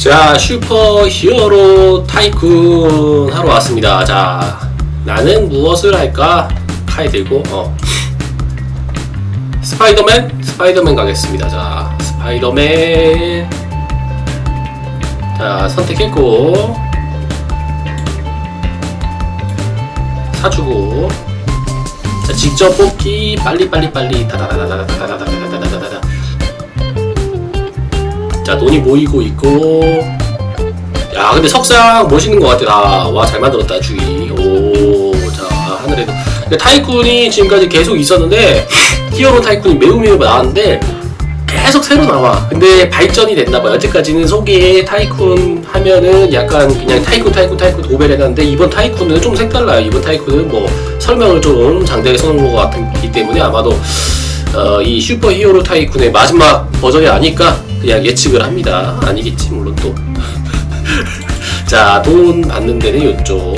자, 슈퍼 히어로 타이쿤 하러 왔습니다. 자, 나는 무엇을 할까? 칼 들고, 어. 스파이더맨? 스파이더맨 가겠습니다. 자, 스파이더맨. 자, 선택했고. 사주고. 자, 직접 뽑기. 빨리 빨리 빨리. 다다다다다다다다다다다다다다. 자 돈이 모이고 있고. 야 근데 석상 멋있는 것 같아. 다와잘 만들었다 주기 오자 하늘에도. 근데 타이쿤이 지금까지 계속 있었는데 히어로 타이쿤이 매우 매우 나왔는데 계속 새로 나와. 근데 발전이 됐나봐요. 여태까지는 소개 타이쿤 하면은 약간 그냥 타이쿤 타이쿤 타이쿤 도배를 해놨는데 이번 타이쿤은 좀 색달라요. 이번 타이쿤은 뭐 설명을 좀 장대하게 써놓은 것 같기 때문에 아마도 어, 이 슈퍼 히어로 타이쿤의 마지막 버전이 아닐까 그냥 예측을 합니다. 아니겠지 물론 또. 자, 돈 받는 데는 요쪽.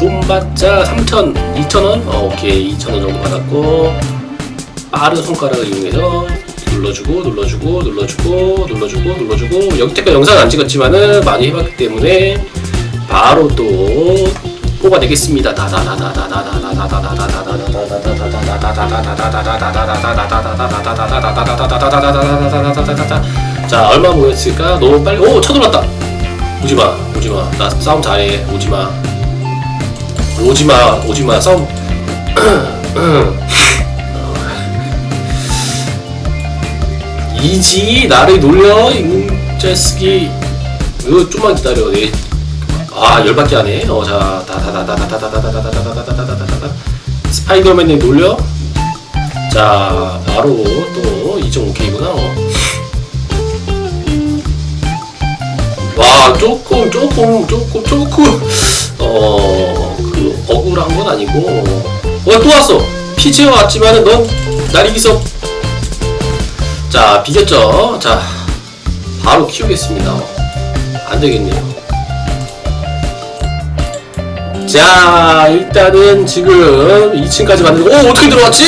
돈 받자 3천, 2천 원? 어, 오케이 2천 원 정도 받았고 빠른 손가락을 이용해서 눌러주고 눌러주고 눌러주고 눌러주고 눌러주고 여기까지 영상 안 찍었지만은 많이 해봤기 때문에 바로 또 뽑아내겠습니다. 자 얼마 모였을까? 너무 빨리 오 쳐들어왔다. 오지마 오지마 나 싸움 잘해 오지마 오지마 오지마 싸움 이지 나를 놀려 이 자식이 이거 좀만 기다려 내 아 열받게 하네. 어자 다다다다다다다다다다다다다다다다다 스파이더맨이 놀려. 자 바로 또 2.5K구나. 어. 와 조금 조금 조금 조금 어그 억울한 건 아니고. 어또 왔어. 피치어 왔지만은 넌날 이기서. 자 비겼죠. 자 바로 키우겠습니다. 안 되겠네요. 자 일단은 지금 2층까지 만들고 오 어떻게 들어왔지?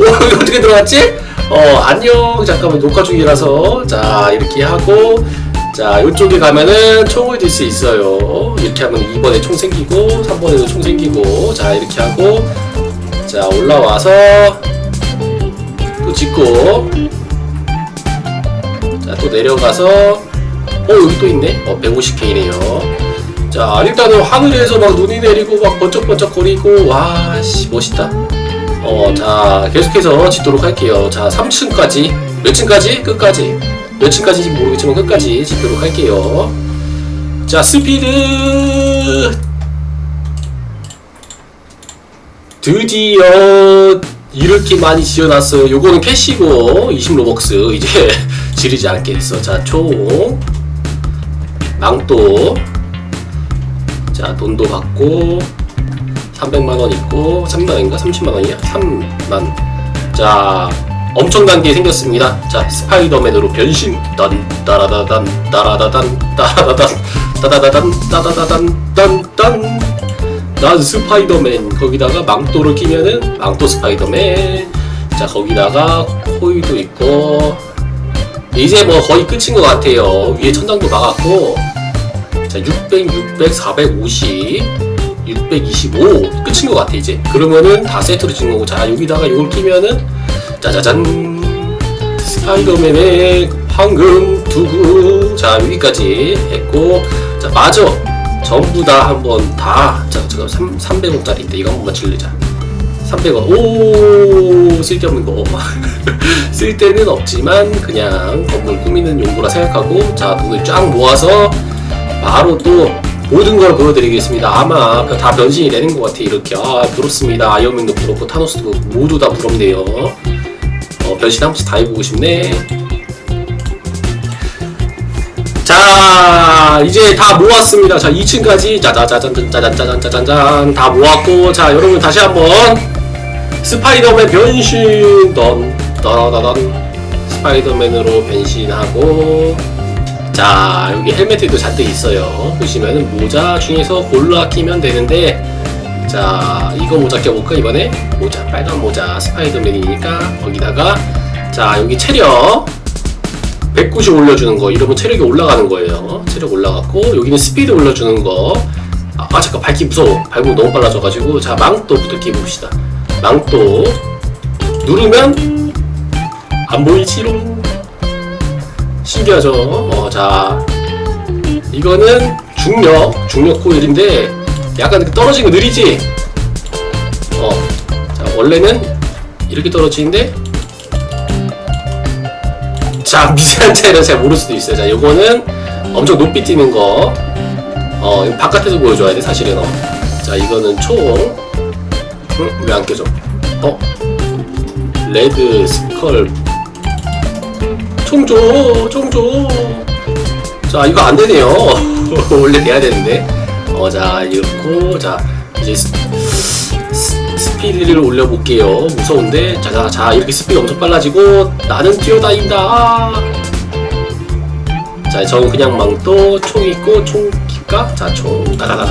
오 여기 어떻게 들어왔지? 어 안녕. 잠깐만 녹화 중이라서. 자 이렇게 하고. 자 이쪽에 가면은 총을 들 수 있어요. 이렇게 하면 2번에 총 생기고 3번에도 총 생기고. 자 이렇게 하고. 자 올라와서 또 짓고. 자 또 내려가서. 어 여기 또 있네. 어 150K네요. 자 일단은 하늘에서 막 눈이 내리고 막 번쩍번쩍 거리고. 와 씨 멋있다 어 자 계속해서 짓도록 할게요. 자 3층까지 몇 층까지? 끝까지. 몇 층까지인지 모르겠지만 끝까지 짓도록 할게요. 자 스피드! 드디어 이렇게 많이 지어놨어요. 요거는 캐시고 20 로벅스 이제 지르지 않게 됐어. 자 총 망토. 자 돈도 받고 300만원 있고 3만원인가? 30만원이야? 3만. 자 엄청난 게 생겼습니다. 자 스파이더맨으로 변신. 딴 따라다단 따라다단 따라다단 따다다단 따다다단 딴딴. 난 스파이더맨. 거기다가 망토를 끼면은 망토 스파이더맨. 자 거기다가 코이도 있고. 이제 뭐 거의 끝인 것 같아요. 위에 천장도 막았고. 자, 600, 600, 450, 625 끝인 것 같아 이제. 그러면은 다 세트로 찍는 거고 자 여기다가 이걸 끼면은 짜자잔 스파이더맨의 황금 두구 자 여기까지 했고 자 마저 전부 다 한번 다자 지금 3 300원짜리인데 이거 한 번만 질르자. 300원. 오, 쓸데없는 거. 쓸 데는 없지만, 그냥 건물 꾸미는 용도라 생각하고, 자, 돈을 쫙 모아서, 바로 또 모든 걸 보여드리겠습니다. 아마 다 변신이 되는 것 같아. 이렇게. 아, 부럽습니다. 아이언맨도 부럽고, 타노스도 모두 다 부럽네요. 어, 변신 한 번씩 다 해보고 싶네. 자, 이제 다 모았습니다. 자, 2층까지 짜자자잔, 짜잔, 짜잔, 짜잔, 다 모았고, 자, 여러분 다시 한번 스파이더맨 변신, 던, 따라다단, 스파이더맨으로 변신하고, 자 여기 헬멧도 잔뜩 있어요 보시면은 모자 중에서 골라 끼면 되는데 자 이거 모자 껴볼까 이번에 모자 빨간 모자 스파이더맨이니까 거기다가 자 여기 체력 190 올려주는 거 이러면 체력이 올라가는 거예요. 체력 올라갔고 여기는 스피드 올려주는 거. 아, 아, 잠깐 밟기 무서워. 밟으면 너무 빨라져가지고 자 망토부터 끼봅시다. 망토 누르면 안 보이지롱. 신기하죠? 어, 자 이거는 중력 중력 코일인데 약간 떨어지는 거 느리지? 어, 자 원래는 이렇게 떨어지는데 자 미세한 차이는 잘 모를 수도 있어요. 자 요거는 엄청 높이 뛰는 거. 어 바깥에서 보여줘야 돼 사실은. 어. 자 이거는 총. 왜안 껴져? 어? 레드 스컬. 총 줘, 총 줘. 자 이거 안 되네요. 원래 돼야 되는데. 어자 이렇고 자 이제 스, 스, 스피드를 올려볼게요. 무서운데 자자 자 이렇게 스피드 엄청 빨라지고 나는 뛰어다닌다. 자 저는 그냥 망토 총 있고 총 킬까? 자총 다다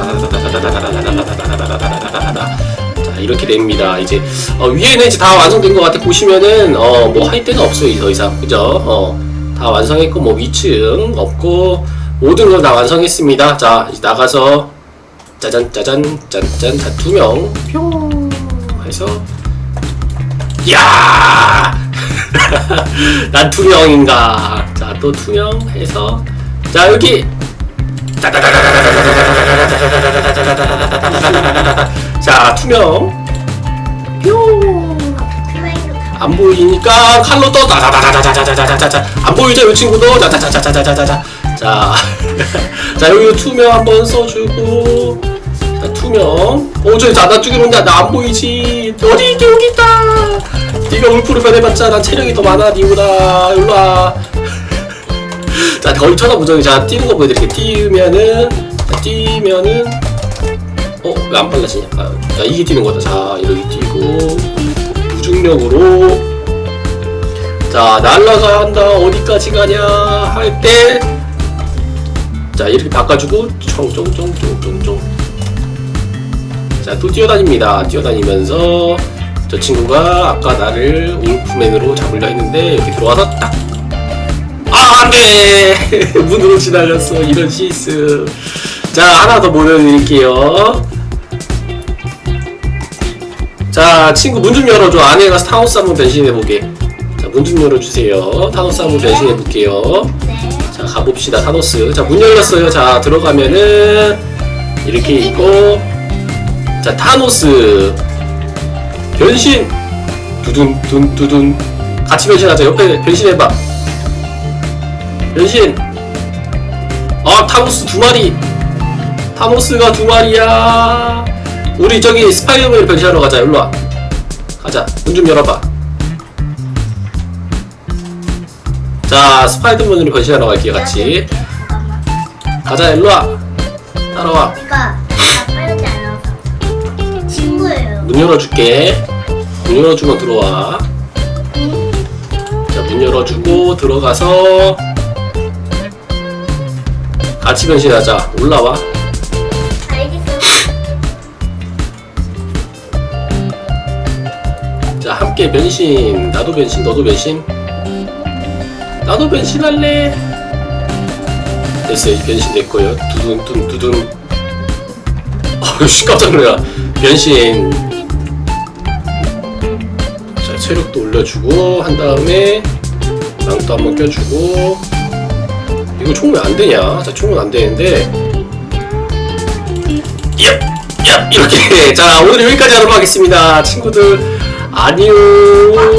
다 완성했고 뭐 위층 없고 모든 걸 다 완성했습니다. 자 나가서 짜잔 짜잔 짠짠 자 두명 뿅 해서 야! 난 투명인가? 자, 또 투명 해서 자, 여기 자, 보이니까 칼로 떠 자자자자자자자자자 안 보이죠 이 친구도 자자자자자자자자 자, 자 여기 투명 한번 써주고 자 투명 어저 자나 죽이는데 나안 보이지 어디 있지 여기 있다 네가 울프로 변해봤자 난 체력이 더 많아 니보다 일로와 자 거의 쳐다보죠 자 뛰는 거 보여드릴게 뛰면은 자, 뛰면은 어 왜 안 빨라지냐 아, 자 이게 뛰는 거다 자 이렇게 뛰고 무중력으로 자 날라간다 어디까지 가냐 할 때 자 이렇게 바꿔주고 총총총총총총 자또 뛰어다닙니다 뛰어다니면서 저 친구가 아까 나를 울프맨으로 잡으려 했는데 여기 들어와서 딱 아, 안 돼! 문으로 지나갔어. 이런 실수. 자, 하나 더 보여드릴게요. 자, 친구 문 좀 열어줘. 안에 가서 타노스 한번 변신해보게. 자, 문좀 열어주세요. 타노스 한번 변신해볼게요. 네. 자, 가봅시다. 타노스. 자, 문 열렸어요. 자, 들어가면은, 이렇게 있고, 자, 타노스. 변신! 두둔, 둔, 두둔. 같이 변신하자. 옆에 변신해봐. 변신! 아, 타노스 두 마리! 타노스가 두 마리야! 우리 저기 스파이더맨을 변신하러 가자. 일로 와. 가자. 문 좀 열어봐. 자, 스파이더맨으로 변신하러 갈게요, 같이. 가자, 일로 와. 따라와. 이거 나 빠르지 않아서 친구예요. 문 열어줄게. 문 열어주면 들어와. 자, 문 열어주고 들어가서 같이 변신하자. 올라와. 자, 함께 변신. 나도 변신, 너도 변신. 나도 변신할래. 됐어요. 변신 됐고요. 두둔, 둔, 두둔. 어우, 씨, 깜짝 놀라. 변신. 자, 체력도 올려주고, 한 다음에, 망도 한번 껴주고. 이거 총왜안 되냐? 자, 총은 안 되는데. 야! 야! 이렇게. 자, 오늘 여기까지 하도록 하겠습니다. 친구들, 안녕.